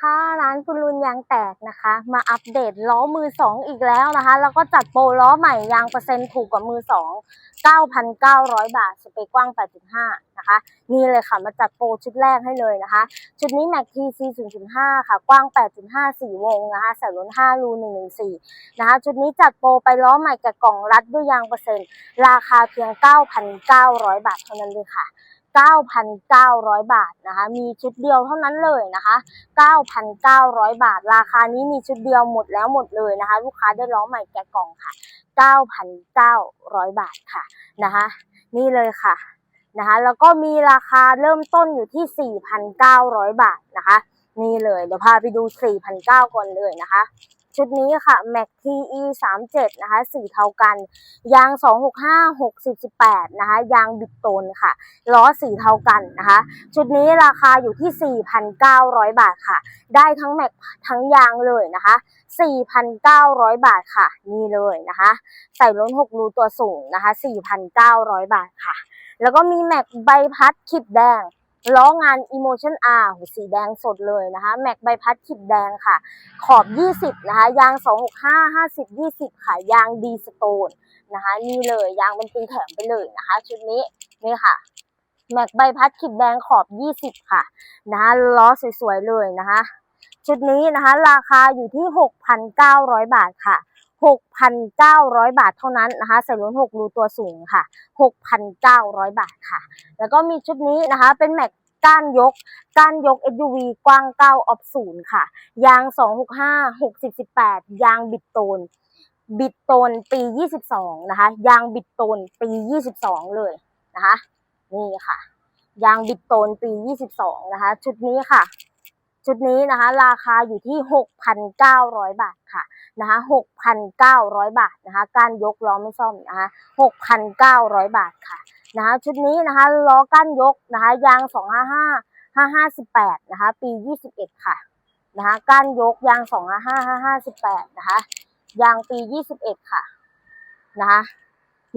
ค่ะร้านคุณลุนยางแตกนะคะ มาอัปเดตล้อมือสองอีกแล้วนะคะ แล้วก็จัดโปรล้อใหม่ยางเปอร์เซ็นต์ถูกกว่ามือสอง9,900 บาท สเปคกว้าง 8.5 นะคะ นี่เลยค่ะ มาจัดโปรชุดแรกให้เลยนะคะ ชุดนี้ Mac TC 0.5 ค่ะ กว้าง 8.5 4 วงนะคะใส่ล้น5รู114 นะคะ ชุดนี้จัดโปรไปล้อใหม่แกะกล่องรัดด้วยยางเปอร์เซ็นต์ ราคาเพียง 9,900 บาทเท่านั้นเลยค่ะ 9,900 บาทนะคะ มีชุดเดียวเท่านั้นเลยนะคะ 9,900 บาท ราคานี้มีชุดเดียวหมดแล้วหมดเลยนะคะ ลูกค้าได้ล้อใหม่แกะกล่องค่ะ 9,900 บาทค่ะนะคะ นี่เลยค่ะนะคะ แล้วก็มีราคาเริ่มต้นอยู่ที่ 4,900 บาทนะคะ นี่เลย เดี๋ยวพาไปดู 4,900ก่อนเลยนะคะ ชุดนี้ค่ะ Mac TE 37นะคะสีเทากัน ยาง 265 60 18นะคะ ยางบิดโตนค่ะ ล้อสีเทากันนะคะ ชุดนี้ราคาอยู่ที่ 4,900 บาทค่ะ ได้ทั้งแม็กทั้งยางเลยนะคะ 4,900 บาทค่ะ นี่เลยนะคะ ใส่ล้น 6 รูตัวสูงนะคะ 4,900 บาทค่ะ แล้วก็มีแม็กใบพัดขีดแดง ล้องาน Emotion R สีแดงสดเลยนะคะ แม็กใบพัดขีดแดงค่ะ ขอบ 20 นะคะ ยาง 265 50 20 ค่ะ ยางดีสโตนนะคะ นี่เลย ยางเป็นตีแถมไปเลยนะคะ ชุดนี้ นี่ค่ะ แม็กใบพัดขีดแดงขอบ 20 ค่ะ นะคะล้อสวยๆเลยนะคะ ชุดนี้นะคะ ราคาอยู่ที่ 6,900 บาทค่ะ 6,900 บาทเท่านั้นนะคะใส่ล้น6รูตัวสูงค่ะ 6,900 บาทค่ะ แล้วก็มีชุดนี้นะคะเป็นแม็กก้านยก ก้านยก SUV กว้าง 9 ออฟศูนย์ค่ะ ยาง 265 60 18 ยางบิดโตน บิดโตนปี 22 นะคะ ยางบิดโตนปี 22 เลยนะคะ นี่ค่ะ ยางบิดโตนปี 22 นะคะ ชุดนี้ค่ะ ชุดนี้นะคะ ราคาอยู่ที่ 6,900 บาทค่ะนะคะ6,900 บาทนะคะ การยกล้อไม่ซ่อมนะคะ6,900 บาทค่ะนะคะชุดนี้นะคะล้อก้านยกนะคะยาง 255 558นะคะปี 21 ค่ะนะคะก้านยกยาง 255 558นะคะยางปี 21 ค่ะนะคะ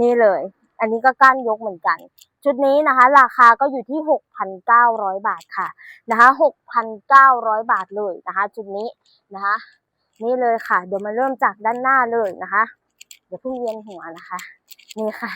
นี่เลย อันนี้ก็ก้านยกเหมือนกัน ชุดนี้นะคะ ราคาก็อยู่ที่ 6,900 บาทค่ะนะคะ6,900 บาทเลยนะคะชุดนี้นะคะ นี่เลยค่ะ เดี๋ยวมาเริ่มจากด้านหน้าเลยนะคะเดี๋ยวเพิ่งเวียนหัวนะคะ นี่ค่ะ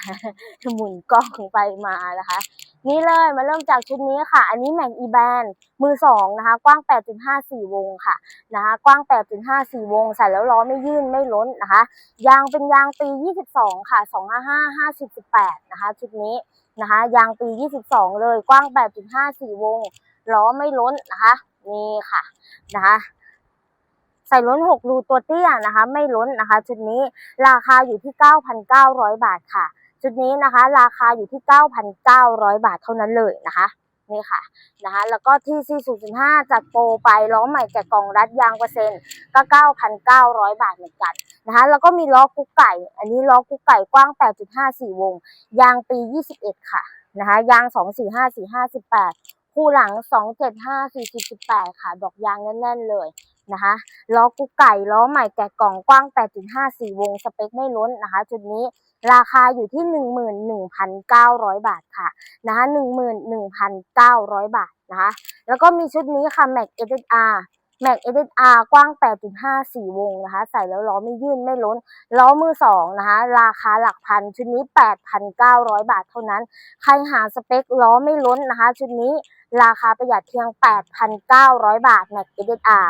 หมุนกล้องไปมานะคะ นี่เลยมาเริ่มจากชุดนี้ค่ะ อันนี้แม็กอีแบนมือสองนะคะ กว้าง 8.54 วงค่ะนะคะ กว้าง 8.54 วง ใส่แล้วล้อไม่ยื่นไม่ล้นนะคะ ยางเป็นยางปี 22 ค่ะ 255 50 18 นะคะ ชุดนี้ นะคะ ยางปี 22 เลย กว้าง 8.54 วง ล้อไม่ล้นนะคะ นี่ค่ะนะคะใส่ล้น 6 รูตัวเตี้ยนะคะ ไม่ล้นนะคะ ชุดนี้ราคาอยู่ที่ 9,900 บาทค่ะ ชุดนี้นะคะ ราคาอยู่ที่ 9,900 บาทเท่านั้นเลยนะคะ นี่ค่ะนะคะแล้วก็ที่ซี0.5 จัดโปรไปล้อใหม่แกะกล่องรัดยางเปอร์เซ็นต์ก็ 9,900 บาทเหมือนกันนะคะแล้วก็มีล้อกุ๊กไก่ อันนี้ล้อกุ๊กไก่กว้าง 8.54 วง ยางปี 21 ค่ะนะคะยาง 245 45 18 คู่หลัง 275 40 18 ค่ะ ดอกยางแน่นๆเลย นะคะล้อกุ๊กไก่ล้อใหม่แกะกล่องกว้าง 8.54 วง สเปคไม่ล้นนะคะ จุดนี้ราคาอยู่ที่ 11,900 บาทค่ะนะคะ11,900 บาทนะคะแล้วก็มีชุดนี้ค่ะ Mac SSR Mac SSR กว้าง 8.54 วงนะคะ ใส่แล้วล้อไม่ยื่นไม่ล้น ล้อมือสองนะคะ ราคาหลักพัน ชุดนี้ 8,900 บาทเท่านั้น ใครหาสเปคล้อไม่ล้นนะคะ ชุดนี้ ราคาประหยัดเพียง 8,900 บาท Mac SSR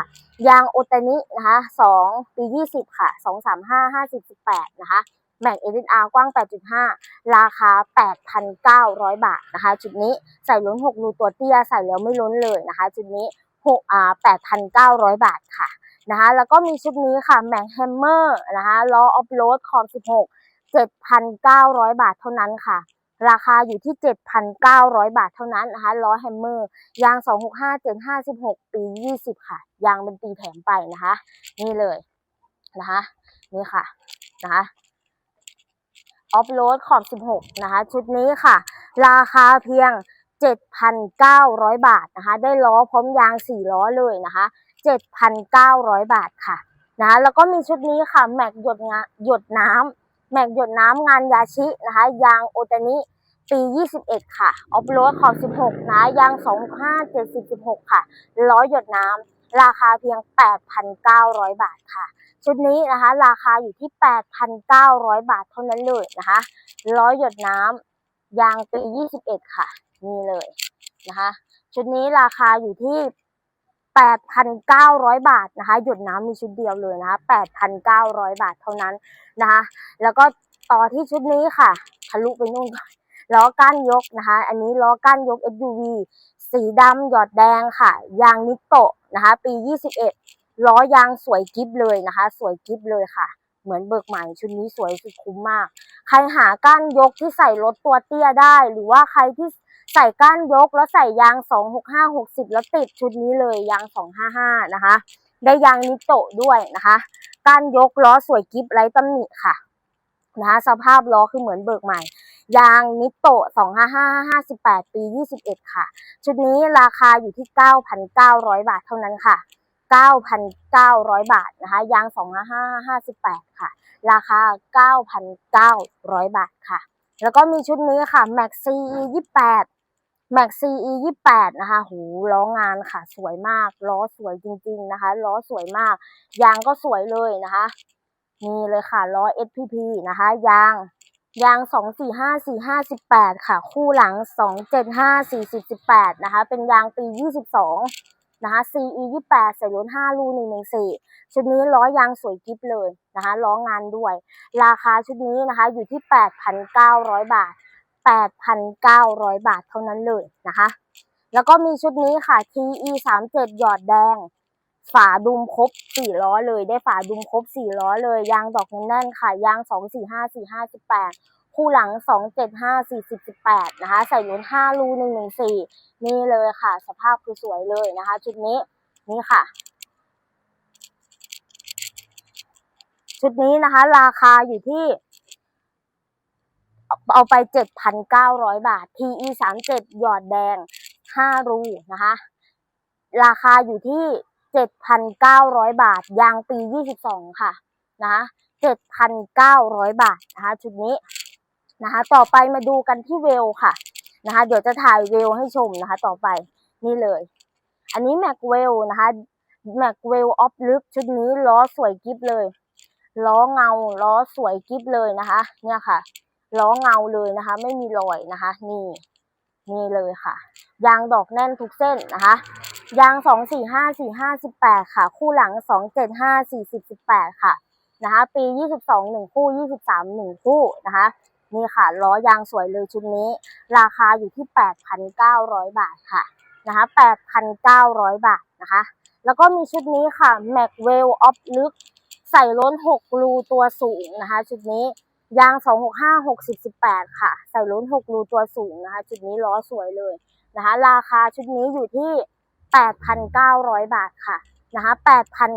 ยางโอตานินะคะ2ปี 20 ค่ะ 235 50 18 นะคะแบ่ง SSR กว้าง 8.5 ราคา 8,900 บาทนะคะชุดนี้ใส่ล้น 6 รูตัวเตี้ย ใส่แล้วไม่ล้นเลยนะคะชุดนี้6อ่า8,900 บาทค่ะนะคะแล้วก็มีชุดนี้ค่ะแม็กแฮมเมอร์นะคะล้อออฟโรดขอบ16 7,900 บาทเท่านั้นค่ะ ราคาอยู่ที่ 7,900 บาทเท่านั้นนะคะล้อแฮมเมอร์ยาง 265 756 ปี 20 ค่ะ ยางเป็นปีแถมไปนะคะ นี่เลยนะคะนี่ค่ะนะคะออฟโรดขอบ 16 นะคะ ชุดนี้ค่ะ ราคาเพียง 7,900 บาทนะคะ ได้ล้อพร้อมยาง 4 ล้อเลยนะคะ 7,900 บาทค่ะนะคะแล้วก็มีชุดนี้ค่ะ แม็กหยดงาหยดน้ำ แม็กหยดน้ำงานยาชินะคะ ยางโอตานิปี 21 ค่ะ ออฟโรดขอบ 16 นะ ยาง 25 70 16 ค่ะ ล้อหยดน้ำ ราคาเพียง 8,900 บาทค่ะ ชุดนี้นะคะ ราคาอยู่ที่ 8,900 บาทเท่านั้นเลยนะคะ ล้อหยดน้ำ ยางปี 21 ค่ะ นี่เลยนะคะ ชุดนี้ราคาอยู่ที่ 8,900 บาทนะคะ หยดน้ำมีชุดเดียวเลยนะคะ8,900 บาทเท่านั้นนะคะ แล้วก็ต่อที่ชุดนี้ค่ะ ทะลุไปนู่นล้อก้านยกนะคะ อันนี้ล้อก้านยก SUV สีดำหยอดแดงค่ะ ยางนิโตะนะคะ ปี 21 ล้อยางสวยกิฟเลยนะคะ สวยกิฟเลยค่ะ เหมือนเบิกใหม่ชุดนี้สวยสุดคุ้มมาก ใครหาก้านยกที่ใส่รถตัวเตี้ยได้ หรือว่าใครที่ ใส่ก้านยกแล้วใส่ยาง 265 60 แล้วติดชุดนี้เลยยาง 255 นะคะ ได้ยางนิโตะด้วยนะคะ ก้านยกล้อสวยกิฟไร้ตำหนิค่ะนะคะสภาพล้อคือเหมือนเบิกใหม่ ยางนิโตะ255 58 ปี 21 ค่ะ ชุดนี้ราคาอยู่ที่ 9,900 บาทเท่านั้นค่ะ 9,900 บาทนะคะยาง 255 58 ค่ะ ราคา 9,900 บาทค่ะ แล้วก็มีชุดนี้ค่ะ Max CE 28 Max CE 28นะคะหูล้องานค่ะสวยมาก ล้อสวยจริง ๆนะคะ ล้อสวยมาก ยางก็สวยเลยนะคะนี่เลยค่ะล้อ SPP นะคะ ยางยาง 245 45 18 ค่ะ คู่หลัง 275 40 18 นะคะ เป็นยางปี 22 นะคะ CE 28ใส่ล้น5รู114 ชุดนี้ล้อยางสวยกิ๊บเลยนะคะ ล้องานด้วย ราคาชุดนี้นะคะ อยู่ที่ 8,900 บาท 8,900 บาทเท่านั้นเลยนะคะ แล้วก็มีชุดนี้ค่ะ TE 37หยอดแดง ฝาดุมครบ4ล้อเลย ได้ฝาดุมครบ4ล้อเลย ยางดอกแน่นๆค่ะ ยาง 245 45 18 คู่หลัง 275 40 18 นะคะ ใส่ล้น5รู114 นี่เลยค่ะ สภาพคือสวยเลยนะคะ ชุดนี้ นี่ค่ะชุดนี้นะคะ ราคาอยู่ที่ เอาไป 7,900 บาท TE 37 หยอดแดง 5 รูนะคะ ราคาอยู่ที่ 7,900 บาท ยางปี 22 ค่ะนะคะ7,900 บาทนะคะชุดนี้นะคะ ต่อไปมาดูกันที่เวลค่ะนะคะ เดี๋ยวจะถ่ายเวลให้ชมนะคะ ต่อไปนี่เลย อันนี้แม็กเวลนะคะแม็กเวลออฟลึกชุดนี้ล้อสวยกิฟเลยล้อเงาล้อสวยกิฟเลยนะคะ เนี่ยค่ะ ล้อเงาเลยนะคะ ไม่มีรอยนะคะ นี่นี่เลยค่ะ ยางดอกแน่นทุกเส้นนะคะ ยางสองสี่ห้าสี่ห้าสิบแปดค่ะ คู่หลังสองเจ็ดห้าสี่สิบสิบแปดค่ะนะคะ ปียี่สิบสองหนึ่งคู่ยี่สิบสามหนึ่งคู่นะคะนี่ค่ะล้อยางสวยเลยชุดนี้ ราคาอยู่ที่แปดพันเก้าร้อยบาทค่ะนะคะแปดพันเก้าร้อยบาทนะคะ แล้วก็มีชุดนี้ค่ะ Mac w e l l of ลึกใส่ล้นหกรูตัวสูงนะคะ ชุดนี้ ยาง 265 60 18 ค่ะ ใส่ล้น 6 รูตัวสูงนะคะ ชุดนี้ล้อสวยเลยนะคะ ราคาชุดนี้อยู่ที่ 8,900 บาทค่ะนะคะ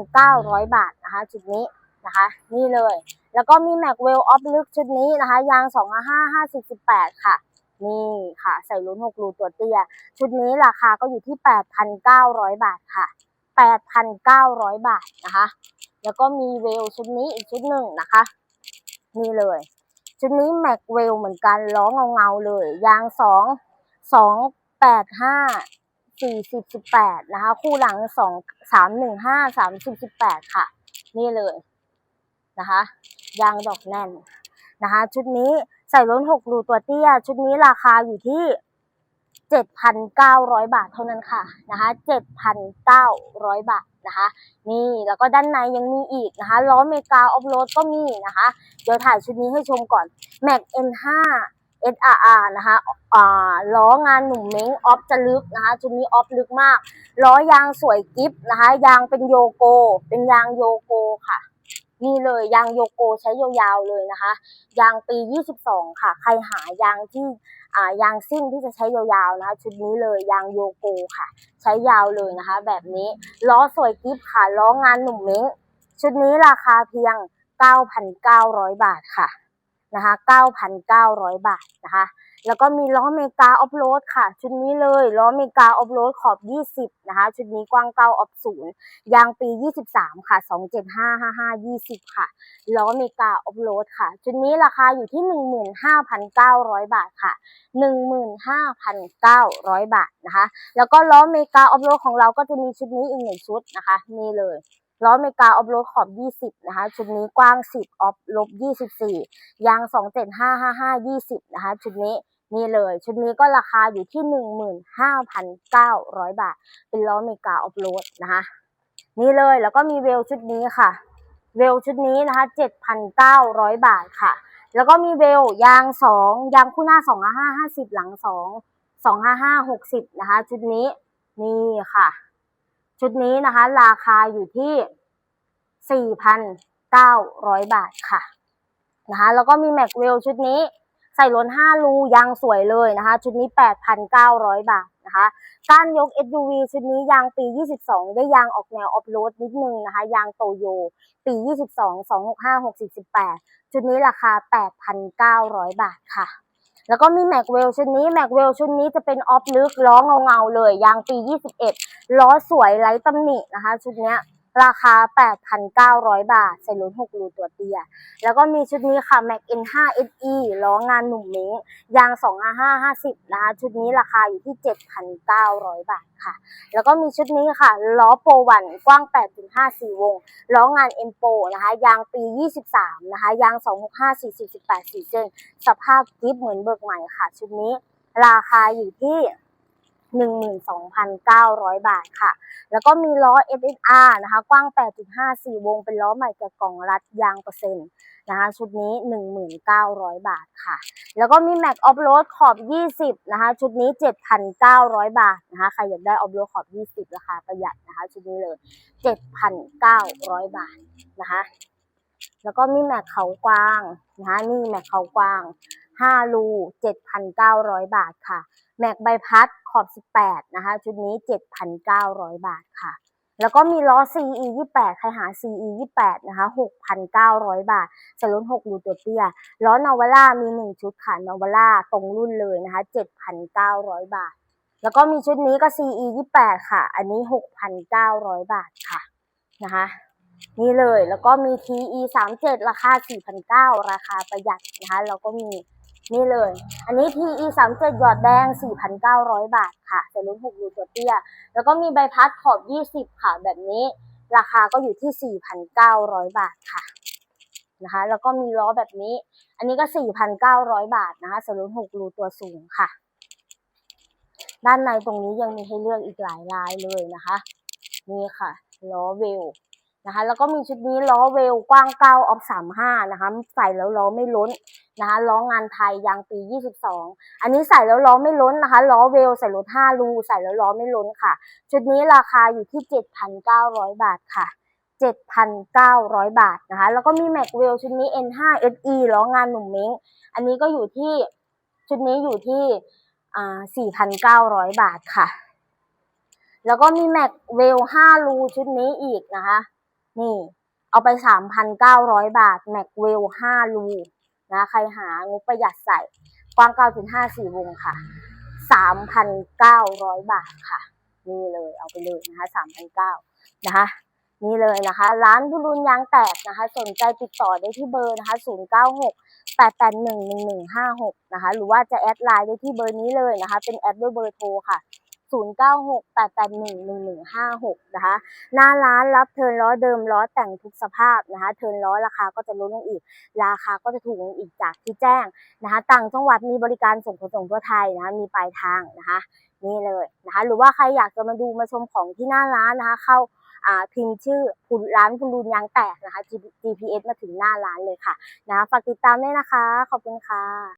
8,900 บาทนะคะ ชุดนี้นะคะ นี่เลย แล้วก็มี Mac w e l l of ลึกชุดนี้นะคะ ยาง 255 50 18 ค่ะ นี่ค่ะ ใส่ล้น 6 รูตัวเตี้ย ชุดนี้ราคาก็อยู่ที่ 8,900 บาทค่ะ 8,900 บาทนะคะ แล้วก็มีเวลชุดนี้อีกชุดหนึ่งนะคะ นี่เลย ชุดนี้แม็กเวลเหมือนกันล้อเงาเงาๆเลย ยางสองสองแปดห้าสี่สิบสิบแปดนะคะ คู่หลังสองสามหนึ่งห้าสามสิบสิบแปดค่ะ นี่เลยนะคะ ยางดอกแน่นนะคะ ชุดนี้ใส่ล้นหกรูตัวเตี้ย ชุดนี้ราคาอยู่ที่ 7,900 บาทเท่านั้นค่ะนะคะ7,900 บาทนะคะ นี่แล้วก็ด้านในยังมีอีกนะคะล้อเมกาออฟโรดก็มีนะคะ เดี๋ยวถ่ายชุดนี้ให้ชมก่อน Mac N5 SRR นะคะอ่าล้องานหนุ่มเม้งออฟจะลึกนะคะชุดนี้ออฟลึกมาก ล้อยางสวยกิฟนะคะ ยางเป็นโยโก เป็นยางโยโกค่ะนี่เลยยางโยโกใช้ยาวๆเลยนะคะ ยางปี 22 ค่ะ ใครหายางที่ ยางซิ่งที่จะใช้ยาวๆนะคะ ชุดนี้เลยยางโยโกค่ะ ใช้ยาวเลยนะคะ แบบนี้ล้อสวยกิฟค่ะล้องานหนุ่มเม้งชุดนี้ราคาเพียง 9,900 บาทค่ะนะคะ 9,900 บาทนะคะ แล้วก็มีล้อเมกาออฟโรดค่ะ ชุดนี้เลยล้อเมกาออฟโรดขอบ 20 นะคะ ชุดนี้กว้างเก้าออฟศูนย์ยางปี 23 ค่ะ 27555 20 ค่ะล้อเมกาออฟโรดค่ะ ชุดนี้ราคาอยู่ที่ 15,900 บาทค่ะ 15,900 บาทนะคะ แล้วก็ล้อเมกาออฟโรดของเราก็จะมีชุดนี้อีกหนึ่งชุดนะคะนี่เลยล้อเมกาออฟโรดขอบ 20 นะคะ ชุดนี้กว้าง 10 ออฟลบ 24 ยาง 27555 20 นะคะ ชุดนี้ นี่เลยชุดนี้ก็ราคาอยู่ที่ 15,900 บาท เป็นล้อเมกาออฟโรดนะคะนี่เลยแล้วก็มีเวลชุดนี้ค่ะ เวลชุดนี้นะคะ7,900 บาทค่ะ แล้วก็มีเวลยางสองยางคู่หน้าสองห้าห้าห้าสิบหลังสองสองห้าห้าหกสิบนะคะ ชุดนี้นี่ค่ะ ชุดนี้นะคะ ราคาอยู่ที่สี่พันเก้าร้อยบาทค่ะนะคะแล้วก็มีแม็กเวลชุดนี้ ใส่ล้นห้ารูยางสวยเลยนะคะ ชุดนี้แปดพันเก้าร้อยบาทนะคะก้านยก SUV ชุดนี้ยางปี 22 ได้ยางออกแนวออฟโรดนิดนึงนะคะ ยางโตโย ปี 22 265 648 ชุดนี้ราคา 8,900 บาทค่ะ แล้วก็มีแม็กเวลชุดนี้แม็กเวลชุดนี้จะเป็นออฟลึกล้อเงาเงาๆเลย ยางปี 21 ล้อสวยไร้ตำหนินะคะ ชุดเนี้ย ราคา 8,900 บาท ใส่ลุ้น6รูตัวเตี้ย แล้วก็มีชุดนี้ค่ะ Mac N5 SE ล้องานหนุ่มเม้งยาง 2 5 50 นะคะ ชุดนี้ราคาอยู่ที่ 7,900 บาทค่ะ แล้วก็มีชุดนี้ค่ะ ล้อโปรวันกว้าง 8.54 วง ล้องานเอมโปนะคะ ยางปี 23 นะคะ ยาง 265 40 18 4เส้น สภาพกริฟเหมือนเบิกใหม่ค่ะ ชุดนี้ราคาอยู่ที่ 12,900 บาทค่ะ แล้วก็มีล้อ SSR นะคะ กว้าง 8.54 วง เป็นล้อใหม่แกะกล่องรัดยางเปอร์เซ็นต์นะคะ ชุดนี้ 1,900 บาทค่ะ แล้วก็มีแม็กออฟโรดขอบ 20 นะคะ ชุดนี้ 7,900 บาทนะคะ ใครอยากได้ออฟโรดขอบ 20 ราคาประหยัดนะคะ ชุดนี้เลย 7,900 บาทนะคะ แล้วก็มีแม็กเขากว้างนะคะ นี่แม็กเขากว้าง 5 รู 7,900 บาทค่ะ แม็กใบพัดขอบ 18 นะคะ ชุดนี้ 7,900 บาทค่ะ แล้วก็มีล้อ CE 28 ใครหา CE 28 นะคะ 6,900 บาทสรุ่น6รูตัวเตี้ย ล้อนาวาร่ามี 1 ชุดค่ะนาวาร่าตรงรุ่นเลยนะคะ 7,900 บาท แล้วก็มีชุดนี้ก็ CE 28 ค่ะ อันนี้ 6,900 บาทค่ะนะคะนี่เลยแล้วก็มี TE 37 ราคา 4,900 ราคาประหยัดนะคะแล้วก็มี นี่เลย อันนี้ TE 37หยอดแดง 4,900 บาทค่ะแต่รุ่น6รูตัวเตี้ย แล้วก็มีใบพัดขอบ 20 ค่ะ แบบนี้ ราคาก็อยู่ที่ 4,900 บาทค่ะนะคะ แล้วก็มีล้อแบบนี้ อันนี้ก็ 4,900 บาทนะคะสำหรับ6รูตัวสูงค่ะ ด้านในตรงนี้ยังมีให้เลือกอีกหลายลายเลยนะคะ นี่ค่ะ ล้อเวล นะคะแล้วก็มีชุดนี้ล้อเวลกว้าง9ออฟ35นะคะใส่แล้วล้อไม่ล้นนะคะล้องานไทยยางปี 22 อันนี้ใส่แล้วล้อไม่ล้นนะคะล้อเวลใส่รถ5รูใส่แล้วล้อไม่ล้นค่ะ ชุดนี้ราคาอยู่ที่ 7,900 บาทค่ะ 7,900 บาทนะคะแล้วก็มีแม็กเวลชุดนี้ N5 SE ล้องานหนุ่มเม้งอันนี้ก็อยู่ที่ชุดนี้อยู่ที่อ่า4,900 บาทค่ะ แล้วก็มีแม็กเวล5รูชุดนี้อีกนะคะ นี่ เอาไป 3,900 บาท แม็กเวล5รูนะ ใครหางบประหยัดใส่ กว้าง 9.54 วงค่ะ 3,900 บาทค่ะ นี่เลยเอาไปเลยนะคะ3,900นะคะนี่เลยนะคะ ร้านบุรุนยางแตกนะคะ สนใจติดต่อได้ที่เบอร์นะคะ 096 881 1156 นะคะ หรือว่าจะแอดไลน์ได้ที่เบอร์นี้เลยนะคะ เป็นแอดด้วยเบอร์โทรค่ะ 096 881 1156 นะคะ หน้าร้านรับเทินล้อเดิมล้อแต่งทุกสภาพนะคะ เทินล้อราคาก็จะลดลงอีก ราคาก็จะถูกลงอีกจากที่แจ้งนะคะ ต่างจังหวัดมีบริการส่งขนส่งทั่วไทยนะคะ มีปลายทางนะคะ นี่เลยนะคะ หรือว่าใครอยากจะมาดูมาชมของที่หน้าร้านนะคะ เข้าพิมพ์ชื่อคุณร้านคุณรูนยางแตกนะคะ GPS มาถึงหน้าร้านเลยค่ะนะคะฝากติดตามด้วยนะคะ ขอบคุณค่ะ